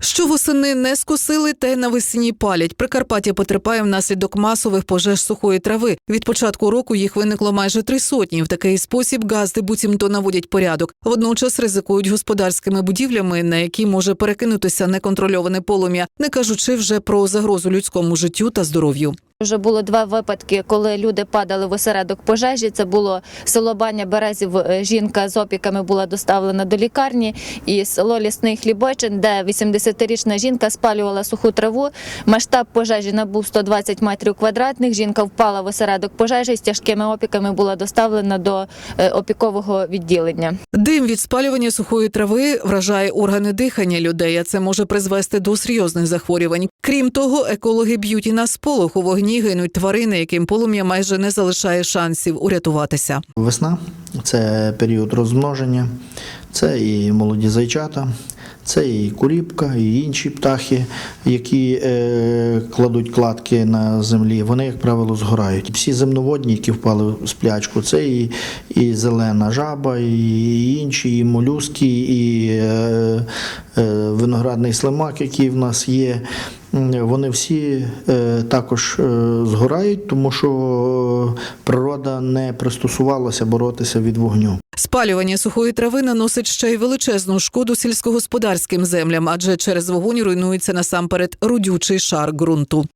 Що восени не скосили, те навесні палять. Прикарпаття потерпає внаслідок масових пожеж сухої трави. Від початку року їх виникло майже три сотні. В такий спосіб газди буцімто наводять порядок. Водночас ризикують господарськими будівлями, на які може перекинутися неконтрольоване полум'я, не кажучи вже про загрозу людському життю та здоров'ю. Вже було два випадки, коли люди падали в осередок пожежі. Це було село Баня Березів. е, Жінка з опіками була доставлена до лікарні, і село Лісний Хлібочин, де 80-річна жінка спалювала суху траву. Масштаб пожежі набув 120 метрів квадратних. Жінка впала в осередок пожежі з тяжкими опіками була доставлена до е, опікового відділення. Дим від спалювання сухої трави вражає органи дихання людей, а це може призвести до серйозних захворювань. Крім того, екологи б'ють і на сполох у вогні гинуть тварини, яким полум'я майже не залишає шансів урятуватися. Весна це період розмноження, це і молоді зайчата, це і куріпка, і інші птахи, які е, кладуть кладки на землі. Вони, як правило, згорають. Всі земноводні, які впали в сплячку, це і, і зелена жаба, і інші, і молюски, і е, е, виноградний слимак, який в нас є. Вони всі е, також е, згорають, тому що е, природа не пристосувалася боротися від вогню. Спалювання сухої трави наносить ще й величезну шкоду сільськогосподарським землям, адже через вогонь руйнується насамперед родючий шар ґрунту.